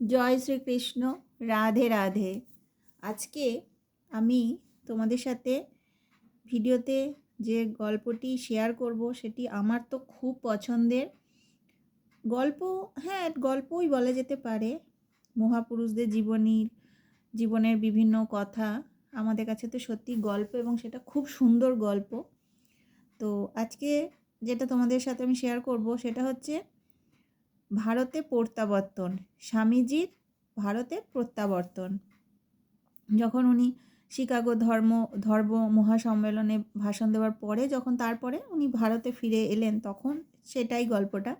জয় শ্রীকৃষ্ণ, রাধে রাধে। আজকে আমি তোমাদের সাথে ভিডিওতে যে গল্পটি শেয়ার করব, সেটি আমার তো খুব পছন্দের। গল্প হ্যাঁ গল্পই বলা যেতে পারে। মহাপুরুষদের জীবনীর জীবনের বিভিন্ন কথা আমাদের কাছে তো সত্যি গল্প এবং সেটা খুব সুন্দর গল্প। তো আজকে যেটা তোমাদের সাথে আমি শেয়ার করব, সেটা হচ্ছে ভারতে প্রত্যাবর্তন, স্বামীজির ভারতে প্রত্যাবর্তন। যখন উনি শিকাগো ধর্ম ধর্ম মহাসম্মেলনে ভাষণ দেওয়ার পরে, যখন তারপরে উনি ভারতে ফিরে এলেন, তখন সেটাই গল্পটা।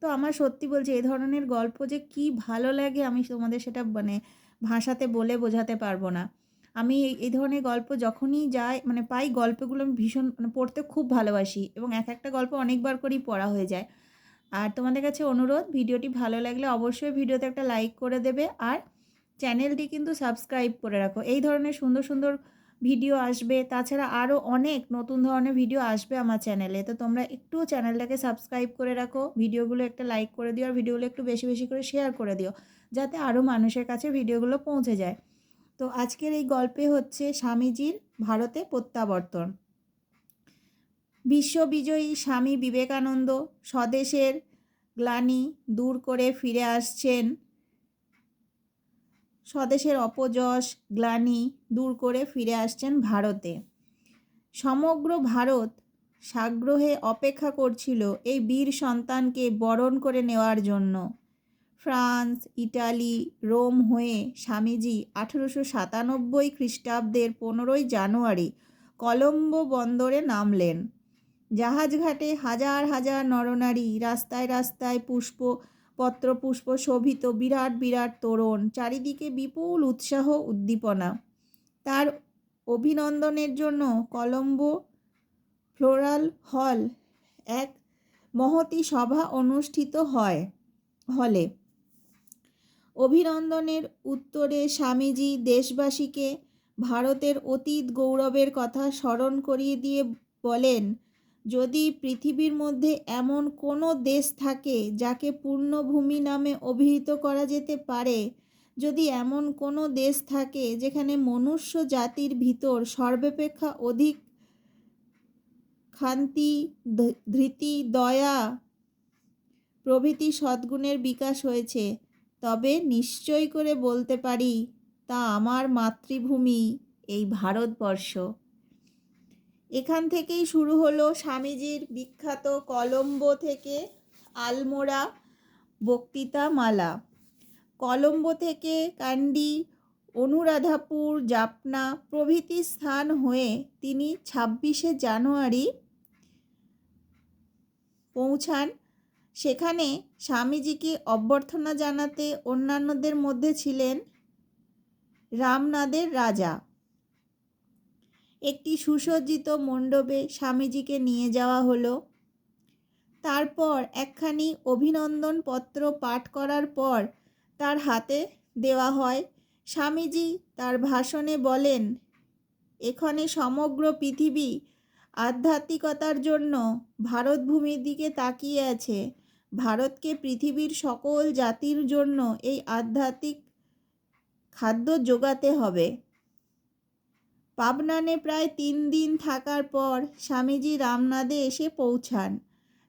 তো আমার সত্যি বলছি এই ধরনের গল্প যে কি ভালো লাগে, আমি তোমাদের সেটা মানে ভাষাতে বলে বোঝাতে পারব না। আমি এই- ধরনের গল্প যখনই যাই মানে পাই গল্পগুলো আমি ভীষণ মানে পড়তে খুব ভালোবাসি এবং এক একটা গল্প অনেকবার করেই পড়া হয়ে যায়। আর তোমাদের কাছে অনুরোধ, ভিডিওটি ভালো লাগলে অবশ্যই ভিডিওতে একটা লাইক করে দেবে আর চ্যানেলটি কিন্তু সাবস্ক্রাইব করে রাখো। এই ধরনের সুন্দর সুন্দর ভিডিও আসবে, তাছাড়া আরও অনেক নতুন ধরনের ভিডিও আসবে আমার চ্যানেলে। তো তোমরা একটু চ্যানেলটাকে সাবস্ক্রাইব করে রাখো, ভিডিওগুলো একটা লাইক করে দিও আর ভিডিওগুলো একটু বেশি বেশি করে শেয়ার করে দিও, যাতে আরও মানুষের কাছে ভিডিওগুলো পৌঁছে যায়। তো আজকের এই গল্পে হচ্ছে স্বামীজির ভারতে প্রত্যাবর্তন। বিশ্ববিজয়ী স্বামী বিবেকানন্দ স্বদেশের গ্লানি দূর করে ফিরে আসছেন। স্বদেশের অপযশ, গ্লানি দূর করে ফিরে আসছেন ভারতে। সমগ্র ভারত সাগ্রহে অপেক্ষা করছিল এই বীর সন্তানকে বরণ করে নেওয়ার জন্য। ফ্রান্স, ইটালি, রোম হয়ে স্বামীজি আঠেরোশো সাতানব্বই খ্রিস্টাব্দের পনেরোই জানুয়ারি কলম্বো বন্দরে নামলেন। জাহাজঘাটে হাজার হাজার নরনারী, রাস্তায় রাস্তায় পুষ্প, পত্রপুষ্প শোভিত বিরাট বিরাট তোরণ, চারিদিকে বিপুল উৎসাহ, উদ্দীপনা। তার অভিনন্দনের জন্য কলম্বো ফ্লোরাল হল এক মহতি সভা অনুষ্ঠিত হয়, হলে। অভিনন্দনের উত্তরে স্বামীজি দেশবাসীকে ভারতের অতীত গৌরবের কথা স্মরণ করিয়ে দিয়ে বলেন যদি পৃথিবীর মধ্যে এমন কোনো দেশ থাকে যাকে পূর্ণভূমি নামে অভিহিত করা যেতে পারে, যদি এমন কোনো দেশ থাকে যেখানে মনুষ্য জাতির ভিতর সর্বাপেক্ষা অধিক খান্তি ধৃতি, দয়া প্রভৃতি সদ্গুণের বিকাশ হয়েছে, তবে নিশ্চয় করে বলতে পারি তা আমার মাতৃভূমি, এই ভারতবর্ষ। এখান থেকেই শুরু হলো স্বামীজির বিখ্যাত কলম্বো থেকে আলমোড়া বক্তৃতা মালা কলম্বো থেকে কান্ডি, অনুরাধাপুর, জাপনা প্রভৃতি স্থান হয়ে তিনি ছাব্বিশে জানুয়ারি পৌঁছান। সেখানে স্বামীজিকে অভ্যর্থনা জানাতে অন্যান্যদের মধ্যে ছিলেন রামনাদের রাজা। একটি সুসজ্জিত মণ্ডপে স্বামীজিকে নিয়ে যাওয়া হলো। তারপর একখানি অভিনন্দন পত্র পাঠ করার পর তার হাতে দেওয়া হয়। স্বামীজি তার ভাষণে বলেন, এখানে সমগ্র পৃথিবী আধ্যাত্মিকতার জন্য ভারতভূমির দিকে তাকিয়ে আছে। ভারতকে পৃথিবীর সকল জাতির জন্য এই আধ্যাত্মিক খাদ্য যোগাতে হবে। পাবনানে প্রায় তিন দিন থাকার পর স্বামীজি রামনাদে এসে পৌঁছান।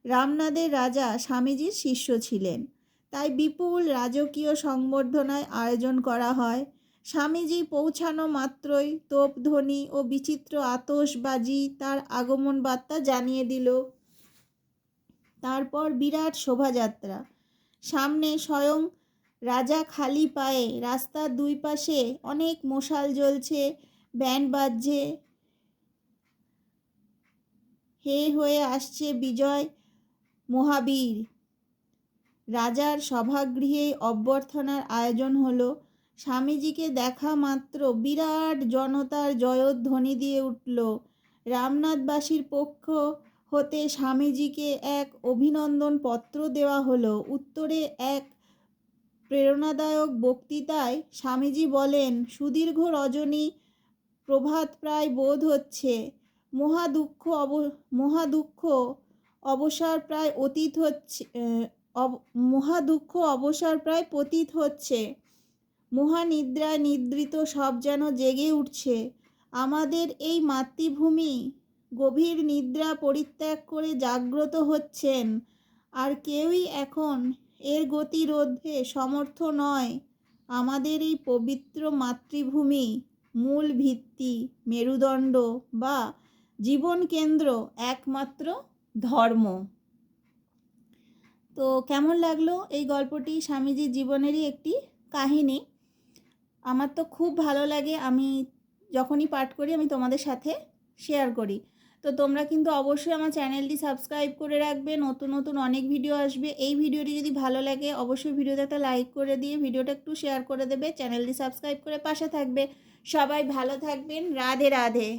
রামনাদের রাজা স্বামীজির শিষ্য ছিলেন। তাই বিপুল রাজকীয় সংবর্ধনায় আয়োজন করা হয়। স্বামীজি পৌঁছানো মাত্রই তোপধ্বনি ও বিচিত্র আতশবাজি তার আগমন বার্তা জানিয়ে দিল। তারপর বিরাট শোভাযাত্রা। সামনে স্বয়ং রাজা খালি পায়ে রাস্তার দুই পাশে অনেক মশাল জ্বলছে। ব্যান্ড বাজছে। হে হয়ে আসছে বিজয় মহাবীর। রাজার সভাগৃহে অভ্যর্থনার আয়োজন হলো। স্বামীজিকে দেখা মাত্র বিরাট জনতার জয়ধ্বনি দিয়ে উঠল। রামনাথবাসীর পক্ষ হতে স্বামীজিকে এক অভিনন্দন পত্র দেওয়া হলো। উত্তরে এক প্রেরণাদায়ক বক্তৃতায় স্বামীজি বলেন, সুদীর্ঘ রজনী প্রভাত প্রায় বোধ হচ্ছে। মহা দুঃখ অব, মহা দুঃখ অবসর প্রায় অতীত হচ্ছে মহা দুঃখ অবসর প্রায় পতীত হচ্ছে। মহানিদ্রায় নিদ্রিত সব যেন জেগে উঠছে। আমাদের এই মাতৃভূমি গভীর নিদ্রা পরিত্যাগ করে জাগ্রত হচ্ছেন। আর কেউই এখন এর গতিরোধে সমর্থ নয়। আমাদের এই পবিত্র মাতৃভূমি মূল ভিত্তি, মেরুদণ্ড বা জীবন কেন্দ্র একমাত্র ধর্ম। তো কেমন লাগল এই গল্পটি? স্বামীজির জীবনেরই একটি কাহিনী। আমার তো খুব ভালো লাগে, আমি যখনই পাঠ করি আমি তোমাদের সাথে শেয়ার করি। তো তোমরা কিন্তু অবশ্যই আমার চ্যানেলটি সাবস্ক্রাইব করে রাখবে, নতুন নতুন অনেক ভিডিও আসবে। এই ভিডিওটি যদি ভালো লাগে, অবশ্যই ভিডিওতে একটা লাইক করে দিয়ে ভিডিওটা একটু শেয়ার করে দেবে, চ্যানেলটি সাবস্ক্রাইব করে পাশে থাকবে। সবাই ভালো থাকবেন। রাধে রাধে।